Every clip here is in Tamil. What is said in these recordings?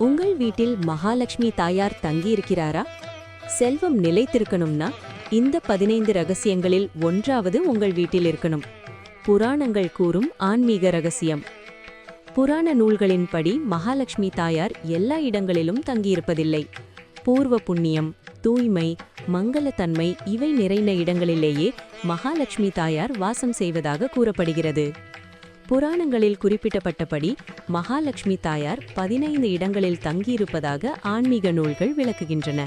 உங்கள் வீட்டில் மகாலட்சுமி தாயார் தங்கியிருக்கிறாரா? செல்வம் நிலைத்திருக்கணும்னா இந்த பதினைந்து ரகசியங்களில் ஒன்றாவது உங்கள் வீட்டில் இருக்கணும். புராணங்கள் கூறும் ஆன்மீக ரகசியம். புராண நூல்களின்படி மகாலட்சுமி தாயார் எல்லா இடங்களிலும் தங்கியிருப்பதில்லை. பூர்வ புண்ணியம் தூய்மை மங்களத்தன்மை இவை நிறைந்த இடங்களிலேயே மகாலட்சுமி தாயார் வாசம் செய்வதாக கூறப்படுகிறது. புராணங்களில் குறிப்பிட்டப்பட்டபடி மகாலட்சுமி தாயார் பதினைந்து இடங்களில் தங்கியிருப்பதாக ஆன்மீக நூல்கள் விளக்குகின்றன.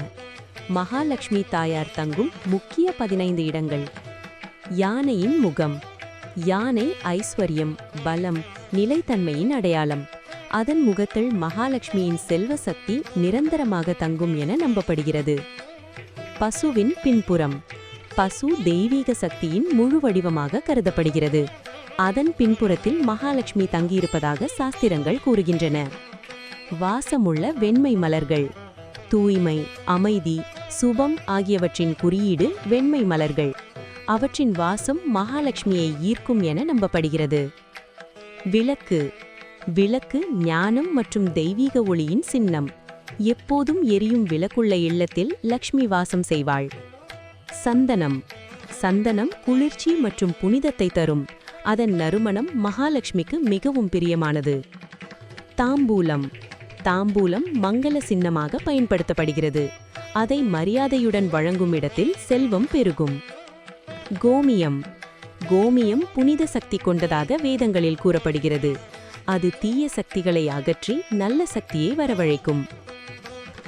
மகாலட்சுமி தாயார் தங்கும் முக்கிய பதினைந்து இடங்கள். யானையின் முகம். யானை ஐஸ்வர்யம் பலம் நிலைத்தன்மையின் அடையாளம். அதன் முகத்தில் மகாலட்சுமியின் செல்வ சக்தி நிரந்தரமாக தங்கும் என நம்பப்படுகிறது. பசுவின் பின்புறம். பசு தெய்வீக சக்தியின் முழு வடிவமாக கருதப்படுகிறது. அதன் பின்புறத்தில் மகாலட்சுமி தங்கியிருப்பதாக சாஸ்திரங்கள் கூறுகின்றன. வாசமுள்ள வெண்மை மலர்கள் தூய்மை அமைதி சுபம் ஆகியவற்றின் குறியீடு வெண்மை மலர்கள். அவற்றின் வாசம் மகாலட்சுமியை ஈர்க்கும் என நம்பப்படுகிறது. விளக்கு விளக்கு ஞானம் மற்றும் தெய்வீக ஒளியின் சின்னம். எப்போதும் எரியும் விளக்குள்ள இல்லத்தில் லக்ஷ்மி வாசம் செய்வாள். சந்தனம் சந்தனம் குளிர்ச்சி மற்றும் புனிதத்தை தரும். அதன் நறுமணம் மகாலட்சுமிக்கு மிகவும் பிரியமானது. தாம்பூலம். தாம்பூலம் மங்கள சின்னமாக பயன்படுத்தப்படுகிறது. அதை மரியாதையுடன் வழங்கும் இடத்தில் செல்வம் பெருகும். கோமியம். கோமியம் புனித சக்தி கொண்டதாக வேதங்களில் கூறப்படுகிறது. அது தீய சக்திகளை அகற்றி நல்ல சக்தியை வரவழைக்கும்.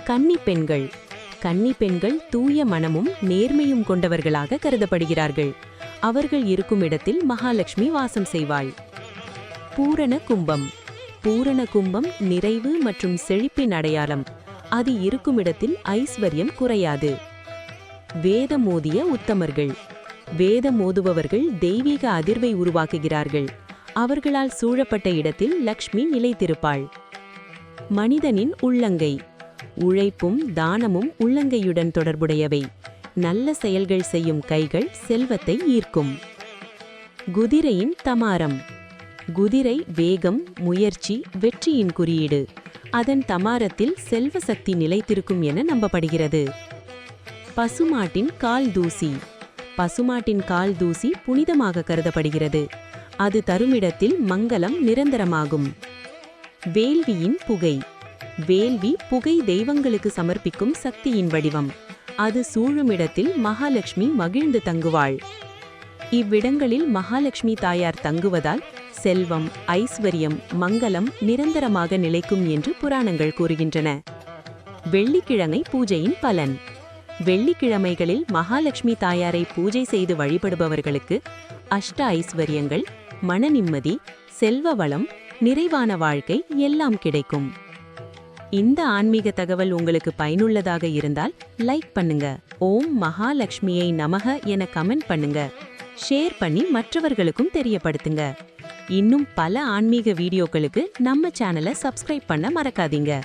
கன்னி பெண்கள். கன்னி பெண்கள் தூய மனமும் நேர்மையும் கொண்டவர்களாக கருதப்படுகிறார்கள். அவர்கள் இருக்கும் இடத்தில் மகாலட்சுமி வாசம் செய்வாள். பூரண கும்பம். பூரண கும்பம் நிறைவு மற்றும் செழிப்பின் அடையாளம். அது இருக்கும் இடத்தில் ஐஸ்வர்யம் குறையாது. வேதமோதிய உத்தமர்கள். வேதமோதுபவர்கள் தெய்வீக அதிர்வை உருவாக்குகிறார்கள். அவர்களால் சூழப்பட்ட இடத்தில் லக்ஷ்மி நிலைத்திருப்பாள். மனிதனின் உள்ளங்கை. உழைப்பும் தானமும் உள்ளங்கையுடன் தொடர்புடையவை. நல்ல செயல்கள் செய்யும் கைகள் செல்வத்தை ஈர்க்கும். குதிரையின் தமாரம். குதிரை வேகம் முயற்சி வெற்றியின் குறியீடு. அதன் தமாரத்தில் செல்வ சக்தி நிலைத்திருக்கும் என நம்பப்படுகிறது. பசுமாட்டின் கால் தூசி. பசுமாட்டின் கால் தூசி புனிதமாக கருதப்படுகிறது. அது தருமிடத்தில் மங்களம் நிரந்தரமாகும். வேள்வியின் புகை. வேள்வி புகை தெய்வங்களுக்கு சமர்ப்பிக்கும் சக்தியின் வடிவம். அது சூழுமிடத்தில் மகாலட்சுமி மகிழ்ந்து தங்குவாள். இவ்விடங்களில் மகாலட்சுமி தாயார் தங்குவதால் செல்வம் ஐஸ்வர்யம் மங்களம் நிரந்தரமாக நிலைக்கும் என்று புராணங்கள் கூறுகின்றன. வெள்ளிக்கிழமை பூஜையின் பலன். வெள்ளிக்கிழமைகளில் மகாலட்சுமி தாயாரை பூஜை செய்து வழிபடுபவர்களுக்கு அஷ்ட ஐஸ்வர்யங்கள் மன நிம்மதி செல்வ வளம் நிறைவான வாழ்க்கை எல்லாம் கிடைக்கும். இந்த ஆன்மீக தகவல் உங்களுக்கு பயனுள்ளதாக இருந்தால் லைக் பண்ணுங்க. ஓம் மகாலட்சுமியை நமக என கமெண்ட் பண்ணுங்க. ஷேர் பண்ணி மற்றவர்களுக்கும் தெரியப்படுத்துங்க. இன்னும் பல ஆன்மீக வீடியோக்களுக்கு நம்ம சேனலை சப்ஸ்கிரைப் பண்ண மறக்காதீங்க.